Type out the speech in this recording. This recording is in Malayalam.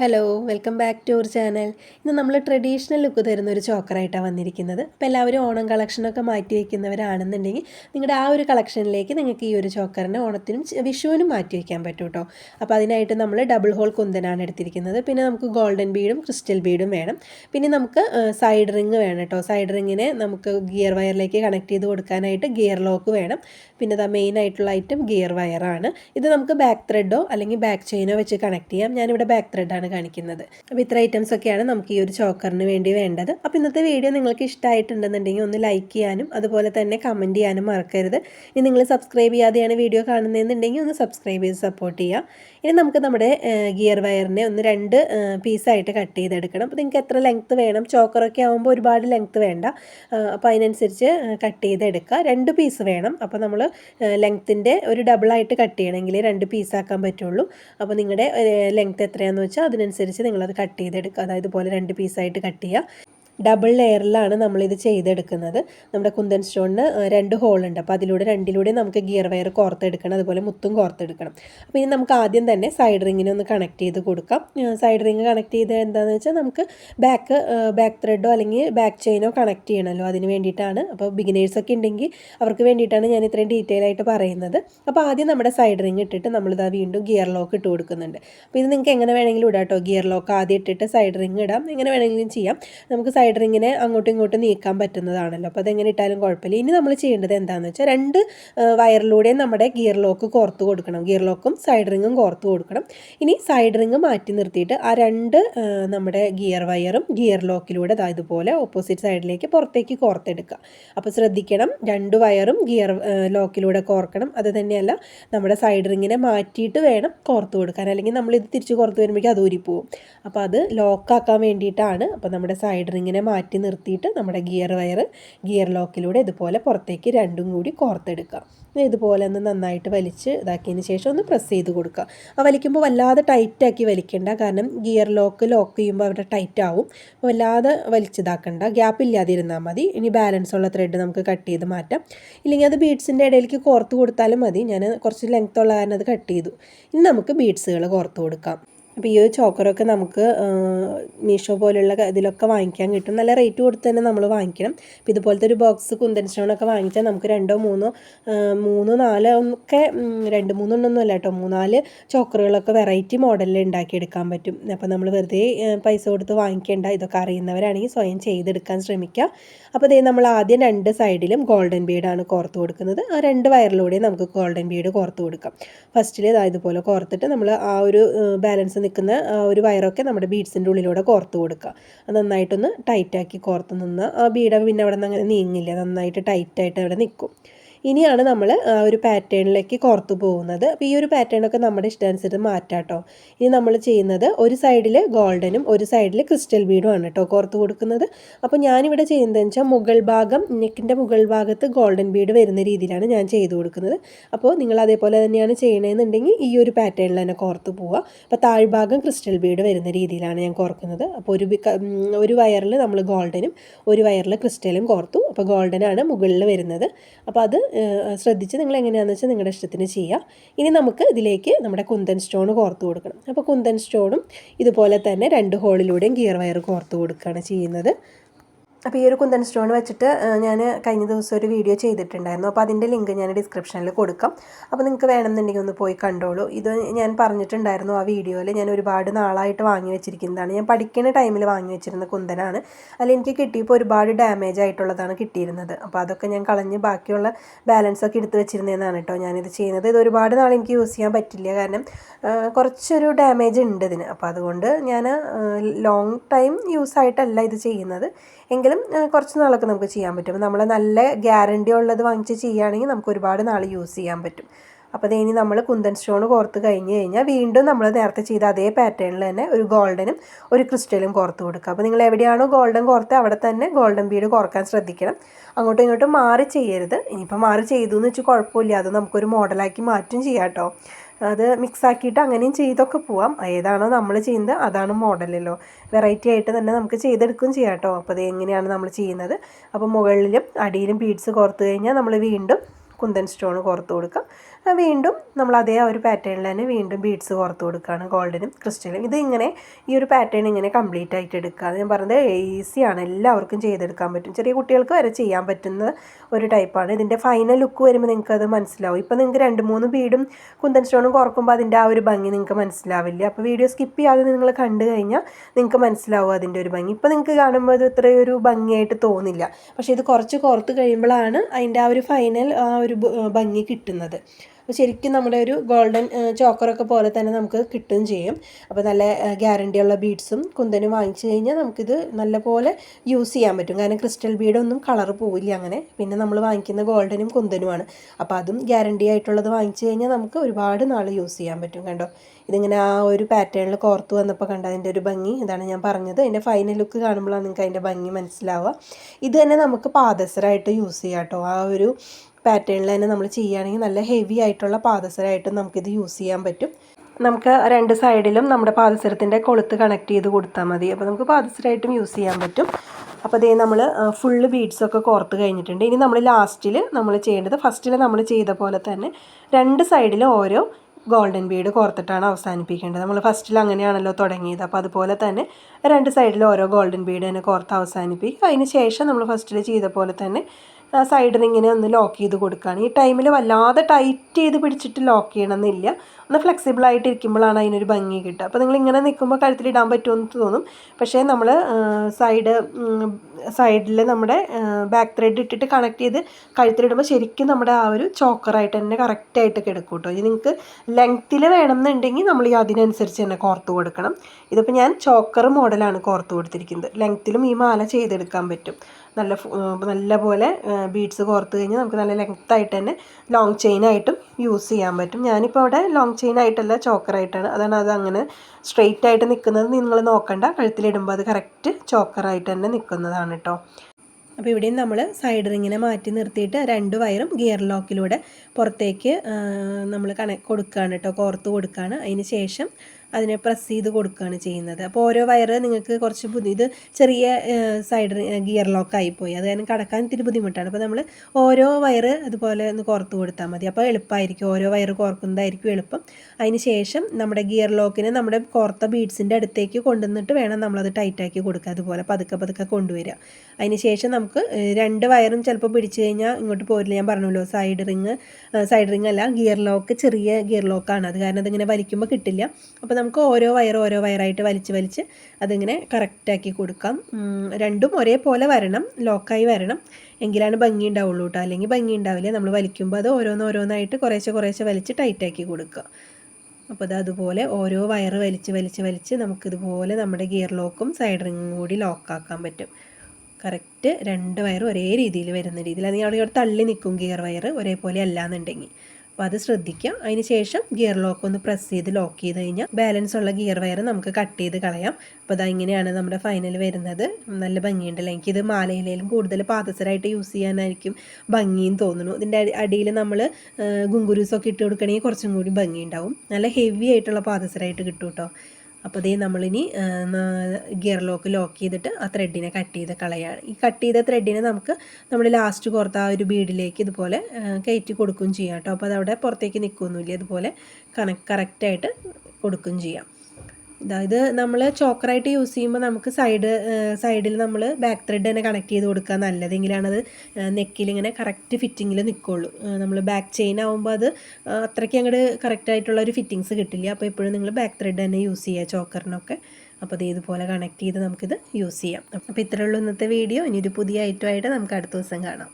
Hello welcome back to our channel ഇന്ന് നമ്മൾ ട്രഡീഷണൽ ലുക്ക് തരുന്ന ഒരു ചോക്കറായിട്ടാണ് വന്നിരിക്കുന്നത്. അപ്പോൾ എല്ലാവരും ഓണം കളക്ഷനൊക്കെ മാറ്റി വയ്ക്കുന്നവരാണെന്നുണ്ടെങ്കിൽ നിങ്ങളുടെ ആ ഒരു കളക്ഷനിലേക്ക് നിങ്ങൾക്ക് ഈ ഒരു ചോക്കറിനെ ഓണത്തിനും വിഷുവിനും മാറ്റി വയ്ക്കാൻ പറ്റും കേട്ടോ അപ്പോൾ അതിനായിട്ട് നമ്മൾ ഡബിൾ ഹോൾ കുന്തനാണ് എടുത്തിരിക്കുന്നത്. പിന്നെ നമുക്ക് ഗോൾഡൻ ബീഡും ക്രിസ്റ്റൽ ബീഡും വേണം. പിന്നെ നമുക്ക് സൈഡ് റിങ് വേണം കേട്ടോ സൈഡ് റിങ്ങിനെ നമുക്ക് ഗിയർ വയറിലേക്ക് കണക്ട് ചെയ്ത് കൊടുക്കാനായിട്ട് ഗിയർ ലോക്ക് വേണം. പിന്നെ അത് മെയിൻ ആയിട്ടുള്ള ഐറ്റം ഗിയർ വയറാണ് ഇത് നമുക്ക് ബാക്ക് ത്രെഡോ അല്ലെങ്കിൽ ബാക്ക് ചെയിനോ വെച്ച് കണക്ട് ചെയ്യാം. ഞാനിവിടെ ബാക്ക് ത്രെഡാണ് കാണിക്കുന്നത്. അപ്പോൾ ഇത്ര ഐറ്റംസ് ഒക്കെയാണ് നമുക്ക് ഈ ഒരു ചോക്കറിന് വേണ്ടി വേണ്ടത്. അപ്പോൾ ഇന്നത്തെ വീഡിയോ നിങ്ങൾക്ക് ഇഷ്ടമായിട്ടുണ്ടെന്നുണ്ടെങ്കിൽ ഒന്ന് ലൈക്ക് ചെയ്യാനും അതുപോലെ തന്നെ കമന്റ് ചെയ്യാനും മറക്കരുത്. ഇനി നിങ്ങൾ സബ്സ്ക്രൈബ് ചെയ്യാതെയാണ് വീഡിയോ കാണുന്നതെന്നുണ്ടെങ്കിൽ ഒന്ന് സബ്സ്ക്രൈബ് ചെയ്ത് സപ്പോർട്ട് ചെയ്യുക. ഇനി നമുക്ക് നമ്മുടെ ഗിയർ വയറിനെ ഒന്ന് രണ്ട് പീസായിട്ട് കട്ട് ചെയ്തെടുക്കണം. അപ്പോൾ നിങ്ങൾക്ക് എത്ര ലെങ്ത്ത് വേണം? ചോക്കറൊക്കെ ആകുമ്പോൾ ഒരുപാട് ലെങ്ത്ത് വേണ്ട. അപ്പോൾ അതിനനുസരിച്ച് കട്ട് ചെയ്തെടുക്കുക. രണ്ട് പീസ് വേണം. അപ്പോൾ നമ്മൾ ലെങ്ത്തിന്റെ ഒരു ഡബിളായിട്ട് കട്ട് ചെയ്യണമെങ്കിൽ രണ്ട് പീസാക്കാൻ പറ്റുള്ളൂ. അപ്പോൾ നിങ്ങളുടെ ലെങ്ത്ത് എത്രയാണെന്ന് വെച്ചാൽ അതിനനുസരിച്ച് നിങ്ങളത് കട്ട് ചെയ്തെടുക്കുക അതായത് പോലെ രണ്ട് പീസായിട്ട് കട്ട് ചെയ്യുക. ഡബിൾ ലെയറിലാണ് നമ്മളിത് ചെയ്തെടുക്കുന്നത്. നമ്മുടെ കുന്തൻ സ്റ്റോണിന് രണ്ട് ഹോളുണ്ട്. അപ്പോൾ അതിലൂടെ രണ്ടിലൂടെ നമുക്ക് ഗിയർ വയർ കോർത്തെടുക്കണം. അതുപോലെ മുത്തും കോർത്തെടുക്കണം. അപ്പോൾ ഇനി നമുക്ക് ആദ്യം തന്നെ സൈഡ് റിങ്ങിനെ ഒന്ന് കണക്ട് ചെയ്ത് കൊടുക്കാം. സൈഡ് റിങ് കണക്ട് ചെയ്ത് എന്താണെന്ന് വെച്ചാൽ നമുക്ക് ബാക്ക് ബാക്ക് ത്രെഡോ അല്ലെങ്കിൽ ബാക്ക് ചെയിനോ കണക്ട് ചെയ്യണമല്ലോ അതിന് വേണ്ടിയിട്ടാണ്. അപ്പോൾ ബിഗിനേഴ്സൊക്കെ ഉണ്ടെങ്കിൽ അവർക്ക് വേണ്ടിയിട്ടാണ് ഞാൻ ഇത്രയും ഡീറ്റെയിൽ ആയിട്ട് പറയുന്നത്. അപ്പോൾ ആദ്യം നമ്മുടെ സൈഡ് റിങ് ഇട്ടിട്ട് നമ്മളിതാ വീണ്ടും ഗിയർ ലോക്ക് ഇട്ട് കൊടുക്കുന്നുണ്ട്. അപ്പോൾ ഇത് നിങ്ങൾക്ക് എങ്ങനെ വേണമെങ്കിലും ഇടാം കേട്ടോ ഗിയർ ലോക്ക് ആദ്യം ഇട്ടിട്ട് സൈഡ് റിങ് ഇടാം. എങ്ങനെ വേണമെങ്കിലും ചെയ്യാം. നമുക്ക് സൈഡ് റിങ്ങിനെ അങ്ങോട്ടും ഇങ്ങോട്ടും നീക്കാൻ പറ്റുന്നതാണല്ലോ. അപ്പോൾ അതെങ്ങനെ ഇട്ടാലും കുഴപ്പമില്ല. ഇനി നമ്മൾ ചെയ്യേണ്ടത് എന്താണെന്ന് വെച്ചാൽ രണ്ട് വയറിലൂടെയും നമ്മുടെ ഗിയർ ലോക്ക് കോർത്ത് കൊടുക്കണം. ഗിയർ ലോക്കും സൈഡ് റിങ്ങും കോർത്ത് കൊടുക്കണം. ഇനി സൈഡ് റിങ് മാറ്റി നിർത്തിയിട്ട് ആ രണ്ട് നമ്മുടെ ഗിയർ വയറും ഗിയർ ലോക്കിലൂടെ ദാ ഇതുപോലെ ഓപ്പോസിറ്റ് സൈഡിലേക്ക് പുറത്തേക്ക് കോർത്തെടുക്കുക അപ്പോൾ ശ്രദ്ധിക്കണം. രണ്ട് വയറും ഗിയർ ലോക്കിലൂടെ കോർക്കണം. അത് തന്നെയല്ല നമ്മുടെ സൈഡ് റിങ്ങിനെ മാറ്റിയിട്ട് വേണം കോർത്ത് കൊടുക്കാൻ. അല്ലെങ്കിൽ നമ്മൾ ഇത് തിരിച്ച് കോർത്ത് വരുമ്പോഴേക്കും അത് ഊരിപ്പോവും. അപ്പോൾ അത് ലോക്കാക്കാൻ വേണ്ടിയിട്ടാണ്. അപ്പോൾ നമ്മുടെ സൈഡ് റിങ്ങിനെ മാറ്റി നിർത്തിയിട്ട് നമ്മുടെ ഗിയർ വയർ ഗിയർ ലോക്കിലൂടെ ഇതുപോലെ പുറത്തേക്ക് രണ്ടും കൂടി കോർത്തെടുക്കുക. ഇത് ഇതുപോലെ ഒന്ന് നന്നായിട്ട് വലിച്ച് ഇതാക്കിയതിന് ശേഷം ഒന്ന് പ്രസ് ചെയ്ത് കൊടുക്കുക. ആ വലിക്കുമ്പോൾ വല്ലാതെ ടൈറ്റാക്കി വലിക്കേണ്ട. കാരണം ഗിയർ ലോക്ക് ലോക്ക് ചെയ്യുമ്പോൾ അവിടെ ടൈറ്റ് ആവും. വല്ലാതെ വലിച്ചിതാക്കണ്ട. ഗ്യാപ്പ് ഇല്ലാതിരുന്നാൽ മതി. ഇനി ബാലൻസ് ഉള്ള ത്രെഡ് നമുക്ക് കട്ട് ചെയ്ത് മാറ്റാം. ഇല്ലെങ്കിൽ അത് ബീഡ്സിന്റെ ഇടയിലേക്ക് കോർത്ത് കൊടുത്താലും മതി. ഞാൻ കുറച്ച് ലെങ്ത് ഉള്ള കാരണം അത് കട്ട് ചെയ്തു. ഇനി നമുക്ക് ബീഡ്സുകൾ കോർത്ത് കൊടുക്കാം. അപ്പോൾ ഈ ഒരു ചോക്കറൊക്കെ നമുക്ക് മീഷോ പോലുള്ള ഇതിലൊക്കെ വാങ്ങിക്കാൻ കിട്ടും. നല്ല റേറ്റ് കൊടുത്ത് തന്നെ നമ്മൾ വാങ്ങിക്കണം. അപ്പോൾ ഇതുപോലത്തെ ഒരു ബോക്സ് കുന്തൻ സ്റ്റോണൊക്കെ വാങ്ങിച്ചാൽ നമുക്ക് രണ്ടോ മൂന്നോ മൂന്നോ നാലോ ഒക്കെ രണ്ട് മൂന്നെണ്ണമൊന്നും അല്ല കേട്ടോ മൂന്നാൽ ചോക്കറുകളൊക്കെ വെറൈറ്റി മോഡലിൽ ഉണ്ടാക്കിയെടുക്കാൻ പറ്റും. അപ്പോൾ നമ്മൾ വെറുതെ പൈസ കൊടുത്ത് വാങ്ങിക്കേണ്ട ഇതൊക്കെ അറിയുന്നവരാണെങ്കിൽ സ്വയം ചെയ്തെടുക്കാൻ ശ്രമിക്കുക. അപ്പോൾ ഇതേ നമ്മൾ ആദ്യം രണ്ട് സൈഡിലും ഗോൾഡൻ ബീഡാണ് കോർത്ത് കൊടുക്കുന്നത്. ആ രണ്ട് വയറിലൂടെ നമുക്ക് ഗോൾഡൻ ബീഡ് കോർത്ത് കൊടുക്കാം. ഫസ്റ്റിൽ ഇതാ ഇതുപോലെ കോർത്തിട്ട് നമ്മൾ ആ ഒരു ബാലൻസ് നിൽക്കുന്ന ഒരു വയറൊക്കെ നമ്മുടെ ബീഡ്സിന്റെ ഉള്ളിലൂടെ കോർത്ത് കൊടുക്കുക. നന്നായിട്ടൊന്ന് ടൈറ്റാക്കി കോർത്ത് നിന്ന് ആ ബീഡ് പിന്നെ അവിടെ നിന്ന് അങ്ങനെ നീങ്ങില്ല. നന്നായിട്ട് ടൈറ്റായിട്ട് അവിടെ നിൽക്കും. ഇനിയാണ് നമ്മൾ ആ ഒരു പാറ്റേണിലേക്ക് കോർത്ത് പോകുന്നത്. അപ്പോൾ ഈ ഒരു പാറ്റേണൊക്കെ നമ്മുടെ ഇഷ്ടാനുസരിച്ച് മാറ്റാട്ടോ ഇനി നമ്മൾ ചെയ്യുന്നത് ഒരു സൈഡിൽ ഗോൾഡനും ഒരു സൈഡിൽ ക്രിസ്റ്റൽ ബീഡും ആണ് കേട്ടോ കോർത്ത് കൊടുക്കുന്നത്. അപ്പോൾ ഞാനിവിടെ ചെയ്യുന്നതെന്ന് വെച്ചാൽ മുകൾ ഭാഗം നെക്കിന്റെ മുകൾ ഭാഗത്ത് ഗോൾഡൻ ബീഡ് വരുന്ന രീതിയിലാണ് ഞാൻ ചെയ്തു കൊടുക്കുന്നത്. അപ്പോൾ നിങ്ങൾ അതേപോലെ തന്നെയാണ് ചെയ്യണമെന്നുണ്ടെങ്കിൽ ഈ ഒരു പാറ്റേണിൽ തന്നെ കോർത്ത് പോവുക. അപ്പോൾ താഴ്ഭാഗം ക്രിസ്റ്റൽ ബീഡ് വരുന്ന രീതിയിലാണ് ഞാൻ കോർക്കുന്നത്. അപ്പോൾ ഒരു ഒരു വയറിൽ നമ്മൾ ഗോൾഡനും ഒരു വയറിൽ ക്രിസ്റ്റലും കോർത്തു. അപ്പോൾ ഗോൾഡനാണ് മുകളിൽ വരുന്നത്. അപ്പോൾ അത് ശ്രദ്ധിച്ച് നിങ്ങൾ എങ്ങനെയാണെന്ന് വെച്ചാൽ നിങ്ങളുടെ ഇഷ്ടത്തിന് ചെയ്യുക ഇനി നമുക്ക് ഇതിലേക്ക് നമ്മുടെ കുന്തൻ സ്റ്റോൺ കോർത്ത് കൊടുക്കണം. അപ്പോൾ കുന്തൻ സ്റ്റോണും ഇതുപോലെ തന്നെ രണ്ട് ഹോളിലൂടെയും ഗിയർ വയർ കോർത്ത് കൊടുക്കുകയാണ് ചെയ്യുന്നത്. അപ്പോൾ ഈ ഒരു കുന്തൻ സ്റ്റോൺ വെച്ചിട്ട് ഞാൻ കഴിഞ്ഞ ദിവസം ഒരു വീഡിയോ ചെയ്തിട്ടുണ്ടായിരുന്നു. അപ്പോൾ അതിന്റെ ലിങ്ക് ഞാൻ ഡിസ്ക്രിപ്ഷനിൽ കൊടുക്കാം. അപ്പോൾ നിങ്ങൾക്ക് വേണമെന്നുണ്ടെങ്കിൽ ഒന്ന് പോയി കണ്ടോളൂ. ഇത് ഞാൻ പറഞ്ഞിട്ടുണ്ടായിരുന്നു ആ വീഡിയോയിൽ ഞാൻ ഒരുപാട് നാളായിട്ട് വാങ്ങി വെച്ചിരിക്കുന്നതാണ്. ഞാൻ പഠിക്കുന്ന ടൈമിൽ വാങ്ങി വെച്ചിരുന്ന കുന്തനാണ്. അതിൽ എനിക്ക് കിട്ടിയപ്പോൾ ഒരുപാട് ഡാമേജ് ആയിട്ടുള്ളതാണ് കിട്ടിയിരുന്നത്. അപ്പോൾ അതൊക്കെ ഞാൻ കളഞ്ഞ് ബാക്കിയുള്ള ബാലൻസ് ഒക്കെ എടുത്ത് വെച്ചിരുന്നതെന്നാണ് കേട്ടോ ഞാനിത് ചെയ്യുന്നത്. ഇത് ഒരുപാട് നാൾ എനിക്ക് യൂസ് ചെയ്യാൻ പറ്റില്ല. കാരണം കുറച്ചൊരു ഡാമേജ് ഉണ്ട് ഇതിന്. അപ്പോൾ അതുകൊണ്ട് ഞാൻ ലോങ് ടൈം യൂസ് ആയിട്ടല്ല ഇത് ചെയ്യുന്നത്. എങ്കിലും ആ, കുറച്ച് നാളൊക്കെ നമുക്ക് ചെയ്യാൻ പറ്റും. നമ്മൾ നല്ല ഗ്യാരണ്ടി ഉള്ളത് വാങ്ങിച്ച് ചെയ്യുകയാണെങ്കിൽ നമുക്ക് ഒരുപാട് നാൾ യൂസ് ചെയ്യാൻ പറ്റും. അപ്പോൾ ഇനി നമ്മൾ കുന്തൻ സ്റ്റോൺ കോർത്ത് കഴിഞ്ഞ് കഴിഞ്ഞാൽ വീണ്ടും നമ്മൾ നേരത്തെ ചെയ്ത അതേ പാറ്റേണിൽ തന്നെ ഒരു ഗോൾഡനും ഒരു ക്രിസ്റ്റലും കോർത്ത് കൊടുക്കുക. അപ്പോൾ നിങ്ങൾ എവിടെയാണോ ഗോൾഡൻ കോർത്ത് അവിടെ തന്നെ ഗോൾഡൻ ബീഡ് കോർക്കാൻ ശ്രദ്ധിക്കണം. അങ്ങോട്ടും ഇങ്ങോട്ടും മാറി ചെയ്യരുത്. ഇനിയിപ്പോൾ മാറി ചെയ്തു എന്ന് വെച്ചാൽ കുഴപ്പമില്ല. അത് നമുക്കൊരു മോഡലാക്കി മാറ്റും ചെയ്യാം കേട്ടോ അത് മിക്സ് ആക്കിയിട്ട് അങ്ങനെയും ചെയ്തൊക്കെ പോവാം. ഏതാണോ നമ്മൾ ചെയ്യുന്നത് അതാണ് മോഡലല്ലോ. വെറൈറ്റി ആയിട്ട് തന്നെ നമുക്ക് ചെയ്തെടുക്കുകയും ചെയ്യാം കേട്ടോ. അപ്പോൾ അത് എങ്ങനെയാണ് നമ്മൾ ചെയ്യുന്നത്? അപ്പോൾ മുകളിലും അടിയിലും ബീഡ്സ് കോർത്ത് കഴിഞ്ഞാൽ നമ്മൾ വീണ്ടും കുന്തൻ സ്റ്റോൺ കോർത്ത് കൊടുക്കാം. ആ, വീണ്ടും നമ്മൾ അതേ ആ ഒരു പാറ്റേണിൽ തന്നെ വീണ്ടും ബീഡ്സ് കോർത്ത് കൊടുക്കുകയാണ് ഗോൾഡനും ക്രിസ്റ്റലും ഇത് ഇങ്ങനെ ഈ ഒരു പാറ്റേൺ ഇങ്ങനെ കംപ്ലീറ്റ് ആയിട്ട് എടുക്കുക. അത് ഞാൻ പറഞ്ഞത് ഈസിയാണ് എല്ലാവർക്കും ചെയ്തെടുക്കാൻ പറ്റും. ചെറിയ കുട്ടികൾക്ക് വരെ ചെയ്യാൻ പറ്റുന്ന ഒരു ടൈപ്പാണ് ഇതിന്റെ ഫൈനൽ ലുക്ക് വരുമ്പോൾ നിങ്ങൾക്ക് അത് മനസ്സിലാവും. ഇപ്പോൾ നിങ്ങൾക്ക് രണ്ട് മൂന്ന് ബീഡും കുന്തൻ സ്റ്റോണും കുറക്കുമ്പോൾ അതിന്റെ ആ ഒരു ഭംഗി നിങ്ങൾക്ക് മനസ്സിലാവില്ല. അപ്പോൾ വീഡിയോ സ്കിപ്പ് ചെയ്യാതെ നിങ്ങൾ കണ്ടു കഴിഞ്ഞാൽ നിങ്ങൾക്ക് മനസ്സിലാവും അതിന്റെ ഒരു ഭംഗി. ഇപ്പോൾ നിങ്ങൾക്ക് കാണുമ്പോൾ ഇത് ഇത്രയൊരു ഭംഗിയായിട്ട് തോന്നില്ല. പക്ഷേ ഇത് കുറച്ച് കോർത്ത് കഴിയുമ്പോഴാണ് അതിന്റെ ആ ഒരു ഫൈനൽ ആ ഒരു ഭംഗി കിട്ടുന്നത്. അപ്പോൾ ശരിക്കും നമ്മുടെ ഒരു ഗോൾഡൻ ചോക്കറൊക്കെ പോലെ തന്നെ നമുക്ക് കിട്ടുകയും ചെയ്യും. അപ്പോൾ നല്ല ഗ്യാരണ്ടിയുള്ള ബീഡ്സും കുന്തനും വാങ്ങിച്ചു കഴിഞ്ഞാൽ നമുക്കിത് നല്ലപോലെ യൂസ് ചെയ്യാൻ പറ്റും. കാരണം ക്രിസ്റ്റൽ ബീഡൊന്നും കളർ പോവില്ല അങ്ങനെ. പിന്നെ നമ്മൾ വാങ്ങിക്കുന്ന ഗോൾഡനും കുന്തനുമാണ്. അപ്പോൾ അതും ഗ്യാരണ്ടി ആയിട്ടുള്ളത് വാങ്ങിച്ചു കഴിഞ്ഞാൽ നമുക്ക് ഒരുപാട് നാൾ യൂസ് ചെയ്യാൻ പറ്റും കണ്ടോ? ഇതിങ്ങനെ ആ ഒരു പാറ്റേണിൽ കോർത്ത് വന്നപ്പോൾ കണ്ട അതിന്റെ ഒരു ഭംഗി ഇതാണ് ഞാൻ പറഞ്ഞത്. അതിന്റെ ഫൈനൽ ലുക്ക് കാണുമ്പോഴാണ് നിങ്ങൾക്ക് അതിന്റെ ഭംഗി മനസ്സിലാവുക. ഇത് തന്നെ നമുക്ക് പാദസരമായിട്ട് യൂസ് ചെയ്യാം കേട്ടോ. ആ ഒരു പാറ്റേണിൽ തന്നെ നമ്മൾ ചെയ്യുകയാണെങ്കിൽ നല്ല ഹെവി ആയിട്ടുള്ള പാദസരമായിട്ട് നമുക്കിത് യൂസ് ചെയ്യാൻ പറ്റും. നമുക്ക് രണ്ട് സൈഡിലും നമ്മുടെ പാദസരത്തിന്റെ കൊളുത്ത് കണക്ട് ചെയ്ത് കൊടുത്താൽ മതി. അപ്പോൾ നമുക്ക് പാദസരമായിട്ടും യൂസ് ചെയ്യാൻ പറ്റും. അപ്പോൾ അതേ നമ്മൾ ഫുള്ള് ബീഡ്സൊക്കെ കോർത്ത് കഴിഞ്ഞിട്ടുണ്ട്. ഇനി നമ്മൾ ലാസ്റ്റിൽ നമ്മൾ ചെയ്യേണ്ടത് ഫസ്റ്റിൽ നമ്മൾ ചെയ്ത പോലെ തന്നെ രണ്ട് സൈഡിലും ഓരോ ഗോൾഡൻ ബീഡ് കോർത്തിട്ടാണ് അവസാനിപ്പിക്കേണ്ടത്. നമ്മൾ ഫസ്റ്റിൽ അങ്ങനെയാണല്ലോ തുടങ്ങിയത്. അപ്പോൾ അതുപോലെ തന്നെ രണ്ട് സൈഡിൽ ഓരോ ഗോൾഡൻ ബീഡ് തന്നെ കോർത്ത് അവസാനിപ്പിക്കും അതിന് ശേഷം നമ്മൾ ഫസ്റ്റിൽ ചെയ്ത പോലെ തന്നെ സൈഡിൽ ഇങ്ങനെ ഒന്ന് ലോക്ക് ചെയ്ത് കൊടുക്കുകയാണ്. ഈ ടൈമിൽ വല്ലാതെ ടൈറ്റ് ചെയ്ത് പിടിച്ചിട്ട് ലോക്ക് ചെയ്യണമെന്നില്ല. ഒന്ന് ഫ്ലെക്സിബിൾ ആയിട്ട് ഇരിക്കുമ്പോഴാണ് അതിനൊരു ഭംഗി കിട്ടുക. അപ്പോൾ നിങ്ങൾ ഇങ്ങനെ നിൽക്കുമ്പോൾ കഴുത്തിലിടാൻ പറ്റുമെന്ന് തോന്നും. പക്ഷേ നമ്മൾ സൈഡ് സൈഡിൽ നമ്മുടെ ബാക്ക് ത്രെഡ് ഇട്ടിട്ട് കണക്ട് ചെയ്ത് കഴുത്തിലിടുമ്പോൾ ശരിക്കും നമ്മുടെ ആ ഒരു ചോക്കറായിട്ട് തന്നെ കറക്റ്റായിട്ട് കിടക്കും കേട്ടോ ഇനി നിങ്ങൾക്ക് ലെങ്ത്തിൽ വേണം എന്നുണ്ടെങ്കിൽ നമ്മൾ ഈ അതിനനുസരിച്ച് തന്നെ കോർത്ത് കൊടുക്കണം. ഇതിപ്പോൾ ഞാൻ ചോക്കർ മോഡലാണ് കോർത്ത് കൊടുത്തിരിക്കുന്നത്. ലെങ്ത്തിലും ഈ മാല ചെയ്തെടുക്കാൻ പറ്റും. നല്ല നല്ല പോലെ ബീഡ്സ് കോർത്ത് കഴിഞ്ഞാൽ നമുക്ക് നല്ല ലെങ്ത്തായിട്ട് തന്നെ ലോങ് ചെയിനായിട്ടും യൂസ് ചെയ്യാൻ പറ്റും. ഞാനിപ്പോൾ അവിടെ ലോങ് ചെയിൻ ആയിട്ടല്ല ചോക്കറായിട്ടാണ് അതാണ് അത് അങ്ങനെ സ്ട്രെയിറ്റ് ആയിട്ട് നിൽക്കുന്നത് നിങ്ങൾ നോക്കണ്ട. കഴുത്തിലിടുമ്പോൾ അത് കറക്റ്റ് ചോക്കറായിട്ട് തന്നെ നിൽക്കുന്നതാണ് കേട്ടോ അപ്പോൾ ഇവിടെയും നമ്മൾ സൈഡ് റിങ്ങിനെ മാറ്റി നിർത്തിയിട്ട് രണ്ട് വയറും ഗിയർ ലോക്കിലൂടെ പുറത്തേക്ക് നമ്മൾ കണ കൊടുക്കുകയാണ് കേട്ടോ കോർത്ത് കൊടുക്കുകയാണ് അതിന് ശേഷം അതിനെ പ്രസ് ചെയ്ത് കൊടുക്കുകയാണ് ചെയ്യുന്നത്. അപ്പോൾ ഓരോ വയറ് നിങ്ങൾക്ക് കുറച്ച് ബുദ്ധി ഇത് ചെറിയ സൈഡ് ഗിയർ ലോക്കായി പോയി അത് കാരണം കടക്കാൻ ഇത്തിരി ബുദ്ധിമുട്ടാണ്. അപ്പോൾ നമ്മൾ ഓരോ വയറ് അതുപോലെ ഒന്ന് കോർത്ത് കൊടുത്താൽ മതി. അപ്പോൾ എളുപ്പമായിരിക്കും ഓരോ വയറ് കോർക്കുന്നതായിരിക്കും എളുപ്പം. അതിന് ശേഷം നമ്മുടെ ഗിയർ ലോക്കിനെ നമ്മുടെ കോർത്ത ബീഡ്സിന്റെ അടുത്തേക്ക് കൊണ്ടുവന്നിട്ട് വേണം നമ്മളത് ടൈറ്റാക്കി കൊടുക്കുക അതുപോലെ പതുക്കെ പതുക്കെ കൊണ്ടുവരിക. അതിന് ശേഷം നമുക്ക് രണ്ട് വയറും ചിലപ്പോൾ പിടിച്ചു കഴിഞ്ഞാൽ ഇങ്ങോട്ട് പോരില്ല. ഞാൻ പറഞ്ഞല്ലോ സൈഡ് റിങ് സൈഡ് റിങ് അല്ല ഗിയർ ലോക്ക് ചെറിയ ഗിയർ ലോക്കാണ് അത് കാരണം അതിങ്ങനെ വലിക്കുമ്പോൾ കിട്ടില്ല. അപ്പോൾ നമുക്ക് ഓരോ വയർ ഓരോ വയറായിട്ട് വലിച്ച് വലിച്ച് അതിങ്ങനെ കറക്റ്റാക്കി കൊടുക്കാം. രണ്ടും ഒരേപോലെ വരണം ലോക്കായി വരണം. എങ്കിലാണ് ഭംഗി ഉണ്ടാവുള്ളൂ കേട്ടോ അല്ലെങ്കിൽ ഭംഗി ഉണ്ടാവില്ല. നമ്മൾ വലിക്കുമ്പോൾ അത് ഓരോന്നോരോന്നായിട്ട് കുറേശ്ശെ കുറേശ്ശെ വലിച്ച് ടൈറ്റാക്കി കൊടുക്കുക. അപ്പോൾ അത് അതുപോലെ ഓരോ വയർ വലിച്ച് വലിച്ച് വലിച്ച് നമുക്കിതുപോലെ നമ്മുടെ ഗിയർ ലോക്കും സൈഡ് റിങ്ങും കൂടി ലോക്കാക്കാൻ പറ്റും. കറക്റ്റ് രണ്ട് വയർ ഒരേ രീതിയിൽ വരുന്ന രീതിയിൽ അല്ലെങ്കിൽ അവിടെ തള്ളി നിൽക്കും ഗിയർ വയർ ഒരേപോലെ അല്ലാന്നുണ്ടെങ്കിൽ. അപ്പോൾ അത് ശ്രദ്ധിക്കുക അതിന് ശേഷം ഗിയർ ലോക്ക് ഒന്ന് പ്രസ് ചെയ്ത് ലോക്ക് ചെയ്ത് കഴിഞ്ഞാൽ ബാലൻസ് ഉള്ള ഗിയർ വയർ നമുക്ക് കട്ട് ചെയ്ത് കളയാം. അപ്പോൾ അതാ ഇങ്ങനെയാണ് നമ്മുടെ ഫൈനൽ വരുന്നത്. നല്ല ഭംഗിയുണ്ടല്ലോ എനിക്കിത് മാലയിലേലും കൂടുതൽ പാദസരമായിട്ട് യൂസ് ചെയ്യാനായിരിക്കും ഭംഗിയും തോന്നുന്നു. ഇതിന്റെ അടിയിൽ നമ്മൾ ഗുങ്കുരൂസൊക്കെ ഇട്ട് കൊടുക്കണമെങ്കിൽ കുറച്ചും കൂടി ഭംഗി ഉണ്ടാവും നല്ല ഹെവി ആയിട്ടുള്ള പാദസരമായിട്ട് കിട്ടും കേട്ടോ അപ്പോൾ അതേ നമ്മളിനി ഗിയർ ലോക്ക് ലോക്ക് ചെയ്തിട്ട് ആ ത്രെഡിനെ കട്ട് ചെയ്ത് കളയാണ്. ഈ കട്ട് ചെയ്ത ത്രെഡിനെ നമുക്ക് നമ്മൾ ലാസ്റ്റ് കോർത്ത ആ ഒരു ബീഡിലേക്ക് ഇതുപോലെ കയറ്റി കൊടുക്കുകയും ചെയ്യാം കേട്ടോ. അപ്പോൾ അതവിടെ പുറത്തേക്ക് നിൽക്കുകയൊന്നുമില്ല ഇതുപോലെ കണക്ട് കറക്റ്റായിട്ട് കൊടുക്കുകയും ചെയ്യാം. അതായത് നമ്മൾ ചോക്കറായിട്ട് യൂസ് ചെയ്യുമ്പോൾ നമുക്ക് സൈഡ് സൈഡിൽ നമ്മൾ ബാക്ക് ത്രെഡ് തന്നെ കണക്ട് ചെയ്ത് കൊടുക്കുക നല്ലതെങ്കിലാണത്. നെക്കിൽ ഇങ്ങനെ കറക്റ്റ് ഫിറ്റിങ്ങിൽ നിൽക്കുള്ളൂ നമ്മൾ ബാക്ക് ചെയിൻ ആകുമ്പോൾ അത് അത്രയ്ക്ക് അങ്ങോട്ട് കറക്റ്റായിട്ടുള്ള ഒരു ഫിറ്റിങ്സ് കിട്ടില്ല. അപ്പോൾ എപ്പോഴും നിങ്ങൾ ബാക്ക് ത്രെഡ് തന്നെ യൂസ് ചെയ്യുക ചോക്കറിനൊക്കെ. അപ്പോൾ അത് ഇതുപോലെ കണക്ട് ചെയ്ത് നമുക്കിത് യൂസ് ചെയ്യാം. അപ്പോൾ ഇത്രയുള്ളൂ ഇന്നത്തെ വീഡിയോ ഇനി ഒരു പുതിയ ഐറ്റമായിട്ട് നമുക്ക് അടുത്ത ദിവസം കാണാം.